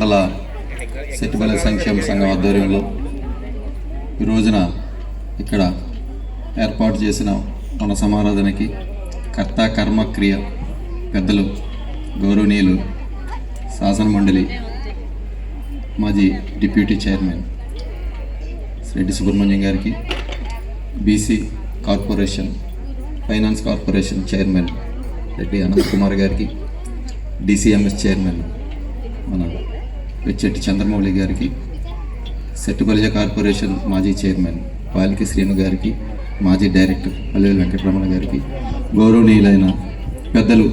మండల సెట్టిపల్లి సంక్షేమ సంఘం ఆధ్వర్యంలో ఈ రోజున ఇక్కడ ఏర్పాటు చేసిన మన సమారాధనకి కర్త కర్మక్రియ పెద్దలు గౌరవనీయులు శాసన మండలి మాజీ డిప్యూటీ చైర్మన్ రెడ్డి సుబ్రహ్మణ్యం గారికి BC corporation finance corporation chairman Reddy Ananth Kumar గారికి డిసిఎంఎస్ చైర్మన్ మన వెచ్చెట్టి చంద్రమౌళి గారికి సెట్టుబలిజ కార్పొరేషన్ మాజీ చైర్మన్ పాలికి శ్రీను గారికి మాజీ డైరెక్టర్ పల్లెలు వెంకటరమణ గారికి గౌరవనీయులైన పెద్దలు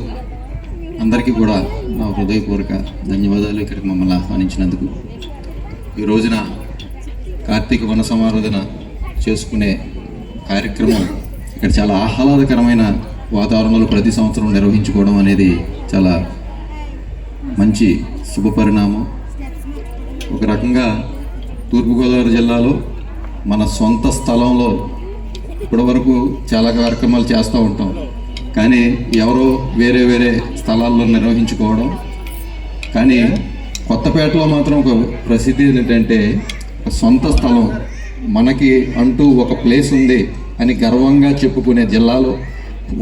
అందరికీ కూడా నా హృదయపూర్వక ధన్యవాదాలు. ఇక్కడికి మమ్మల్ని ఆహ్వానించినందుకు ఈ రోజున కార్తీక వన సమారాధన చేసుకునే కార్యక్రమం ఇక్కడ చాలా ఆహ్లాదకరమైన వాతావరణంలో ప్రతి సంవత్సరం నిర్వహించుకోవడం అనేది చాలా మంచి శుభపరిణామం. ఒక రకంగా తూర్పుగోదావరి జిల్లాలో మన సొంత స్థలంలో ఇప్పటివరకు చాలా కార్యక్రమాలు చేస్తూ ఉంటాం. కానీ ఎవరో వేరే వేరే స్థలాల్లో నిర్వహించుకోవడం. కానీ కొత్తపేటలో మాత్రం ఒక ప్రసిద్ధి ఏంటంటే సొంత స్థలం మనకి అంటూ ఒక ప్లేస్ ఉంది అని గర్వంగా చెప్పుకునే జిల్లాలో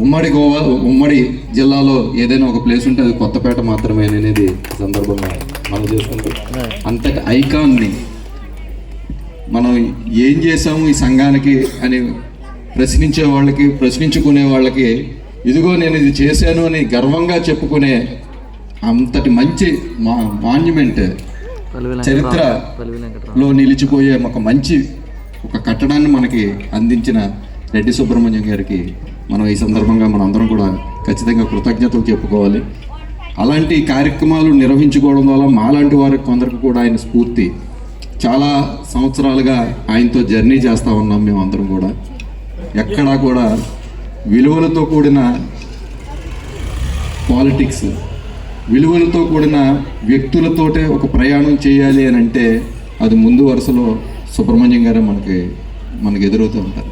ఉమ్మడి గోవా ఉమ్మడి జిల్లాలో ఏదైనా ఒక ప్లేస్ ఉంటే అది కొత్తపేట మాత్రమే అనేది సందర్భంగా మనం చేసుకుంటూ. అంతటి ఐకాన్ని మనం ఏం చేసాము ఈ సంఘానికి అని ప్రశ్నించే వాళ్ళకి ప్రశ్నించుకునే వాళ్ళకి ఇదిగో నేను ఇది చేశాను అని గర్వంగా చెప్పుకునే అంతటి మంచి మా మాన్యుమెంట్ చరిత్రలో నిలిచిపోయే ఒక మంచి ఒక కట్టడాన్ని మనకి అందించిన రెడ్డి సుబ్రహ్మణ్యం గారికి మనం ఈ సందర్భంగా మనం అందరం కూడా ఖచ్చితంగా కృతజ్ఞతలు చెప్పుకోవాలి. అలాంటి కార్యక్రమాలు నిర్వహించుకోవడం వల్ల మాలాంటి వారికి కొందరికి కూడా ఆయన స్ఫూర్తి. చాలా సంవత్సరాలుగా ఆయనతో జర్నీ చేస్తూ ఉన్నాం మేము అందరం కూడా. ఎక్కడా కూడా విలువలతో కూడిన పాలిటిక్స్ విలువలతో కూడిన వ్యక్తులతోటే ఒక ప్రయాణం చేయాలి అని అంటే అది ముందు వరుసలో సుబ్రహ్మణ్యం గారే మనకి మనకు ఎదురవుతూ ఉంటారు.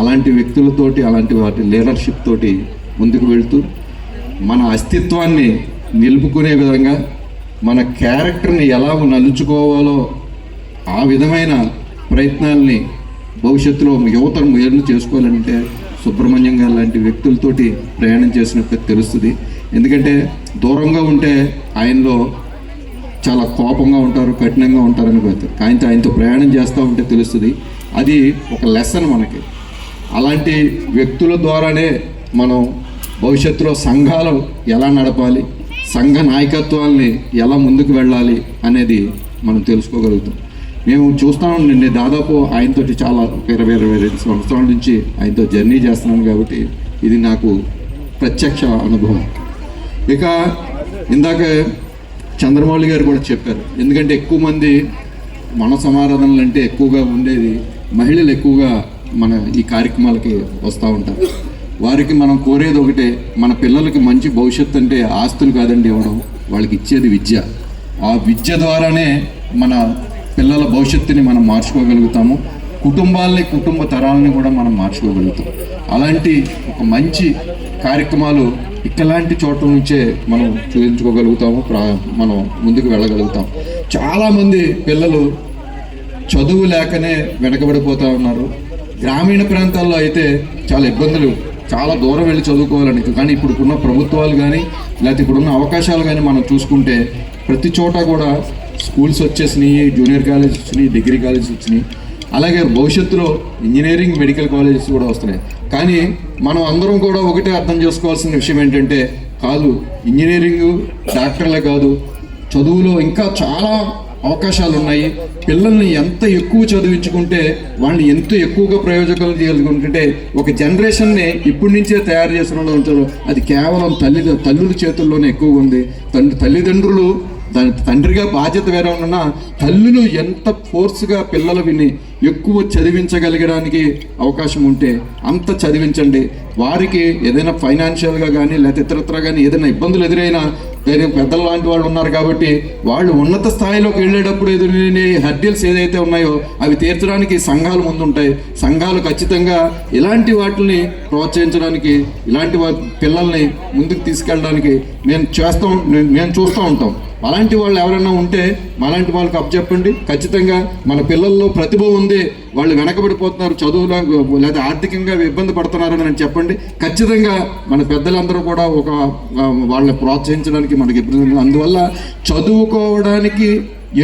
అలాంటి వ్యక్తులతోటి అలాంటి వాటి లీడర్షిప్ తోటి ముందుకు వెళ్తూ మన అస్తిత్వాన్ని నిలుపుకునే విధంగా మన క్యారెక్టర్ని ఎలా నలుచుకోవాలో ఆ విధమైన ప్రయత్నాల్ని భవిష్యత్తులో యువత మేలు చేసుకోవాలంటే సుబ్రహ్మణ్యం గారు లాంటి వ్యక్తులతోటి ప్రయాణం చేసినప్పుడు తెలుస్తుంది. ఎందుకంటే దూరంగా ఉంటే ఆయనలో చాలా కోపంగా ఉంటారు కఠినంగా ఉంటారని పోతారు ఆయనతో ఆయనతో ప్రయాణం చేస్తూ ఉంటే తెలుస్తుంది. అది ఒక లెసన్ మనకి. అలాంటి వ్యక్తుల ద్వారానే మనం భవిష్యత్తులో సంఘాలు ఎలా నడపాలి? సంఘ నాయకత్వాల్ని ఎలా ముందుకు వెళ్ళాలి అనేది మనం తెలుసుకోగలుగుతాం. మేము చూస్తాం నేను దాదాపు ఆయనతో చాలా ఇరవై ఇరవై రెండు సంవత్సరాల నుంచి ఆయనతో జర్నీ చేస్తున్నాను కాబట్టి ఇది నాకు ప్రత్యక్ష అనుభవం. ఇక ఇందాక చంద్రమౌళి గారు కూడా చెప్పారు ఎందుకంటే ఎక్కువ మంది మన సమారాధనలు అంటే ఎక్కువగా ఉండేది మహిళలు ఎక్కువగా మన ఈ కార్యక్రమాలకి వస్తూ ఉంటారు. వారికి మనం కోరేది ఒకటే మన పిల్లలకి మంచి భవిష్యత్తు అంటే ఆస్తులు కాదండి ఇవ్వడం వాళ్ళకి ఇచ్చేది విద్య. ఆ విద్య ద్వారానే మన పిల్లల భవిష్యత్తుని మనం మార్చుకోగలుగుతాము కుటుంబాలని కుటుంబ తరాలని కూడా మనం మార్చుకోగలుగుతాం. అలాంటి ఒక మంచి కార్యక్రమాలు ఇక్కలాంటి చోట్ల నుంచే మనం చూపించుకోగలుగుతాము ప్రా- మనం ముందుకు వెళ్ళగలుగుతాం. చాలామంది పిల్లలు చదువు లేకనే వెనకబడిపోతూ ఉన్నారు. గ్రామీణ ప్రాంతాల్లో అయితే చాలా ఇబ్బందులు చాలా దూరం వెళ్ళి చదువుకోవాలని కానీ ఇప్పుడున్న ప్రభుత్వాలు కానీ లేకపోతే ఇప్పుడున్న అవకాశాలు కానీ మనం చూసుకుంటే ప్రతి చోట కూడా స్కూల్స్ వచ్చేసినాయి జూనియర్ కాలేజ్ వచ్చినాయి డిగ్రీ కాలేజ్ వచ్చినాయి. అలాగే భవిష్యత్తులో ఇంజనీరింగ్ మెడికల్ కాలేజెస్ కూడా వస్తున్నాయి. కానీ మనం అందరం కూడా ఒకటే అర్థం చేసుకోవాల్సిన విషయం ఏంటంటే కాదు ఇంజనీరింగ్ డాక్టర్లే కాదు చదువులో ఇంకా చాలా అవకాశాలు ఉన్నాయి పిల్లల్ని ఎంత ఎక్కువ చదివించుకుంటే వాళ్ళని ఎంత ఎక్కువగా ప్రయోజకాలు చేయగలుగుతుంటే ఒక జనరేషన్ని ఇప్పటి నుంచే తయారు చేసిన వాళ్ళు ఉంటారు అది కేవలం తల్లి తల్లుల చేతుల్లోనే ఎక్కువగా ఉంది. తండ్రి తల్లిదండ్రులు దాని తండ్రిగా బాధ్యత వేరే ఉన్నా తల్లులు ఎంత ఫోర్స్గా పిల్లలు విని ఎక్కువ చదివించగలగడానికి అవకాశం ఉంటే అంత చదివించండి. వారికి ఏదైనా ఫైనాన్షియల్గా కానీ లేకపోతే ఇతరత్ర కానీ ఏదైనా ఇబ్బందులు ఎదురైనా ధైర్యం పెద్దలు లాంటి వాళ్ళు ఉన్నారు కాబట్టి వాళ్ళు ఉన్నత స్థాయిలోకి వెళ్ళేటప్పుడు ఎదురైన హర్డిల్స్ ఏదైతే ఉన్నాయో అవి తీర్చడానికి సంఘాలు ముందుంటాయి. సంఘాలు ఖచ్చితంగా ఇలాంటి వాటిని ప్రోత్సహించడానికి ఇలాంటి వా- పిల్లల్ని ముందుకు తీసుకెళ్ళడానికి మేము చేస్తాం మేము చూస్తూ ఉంటాం. అలాంటి వాళ్ళు ఎవరైనా ఉంటే అలాంటి వాళ్ళకి అప్పచెప్పండి. ఖచ్చితంగా మన పిల్లల్లో ప్రతిభ ఉంది వాళ్ళు వెనకబడిపోతున్నారు చదువులో లేదా ఆర్థికంగా ఇబ్బంది పడుతున్నారని అని చెప్పండి. ఖచ్చితంగా మన పెద్దలందరూ కూడా ఒక వాళ్ళని ప్రోత్సహించడానికి మనకి ఇబ్బంది అందువల్ల చదువుకోవడానికి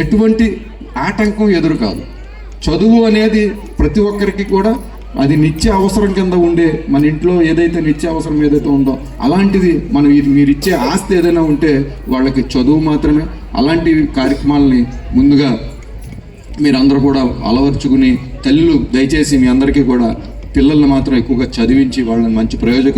ఎటువంటి ఆటంకం ఎదురు కాదు. చదువు అనేది ప్రతి ఒక్కరికి కూడా అది నిత్య అవసరం కింద ఉండే మన ఇంట్లో ఏదైతే నిత్య అవసరం ఏదైతే ఉందో అలాంటిది మనం ఇది మీరు ఇచ్చే ఆస్తి ఏదైనా ఉంటే వాళ్ళకి చదువు మాత్రమే. అలాంటి కార్యక్రమాలని ముందుగా మీరందరూ కూడా అలవర్చుకుని తల్లులు దయచేసి మీ అందరికీ కూడా పిల్లల్ని మాత్రం ఎక్కువగా చదివించి వాళ్ళని మంచి ప్రయోజక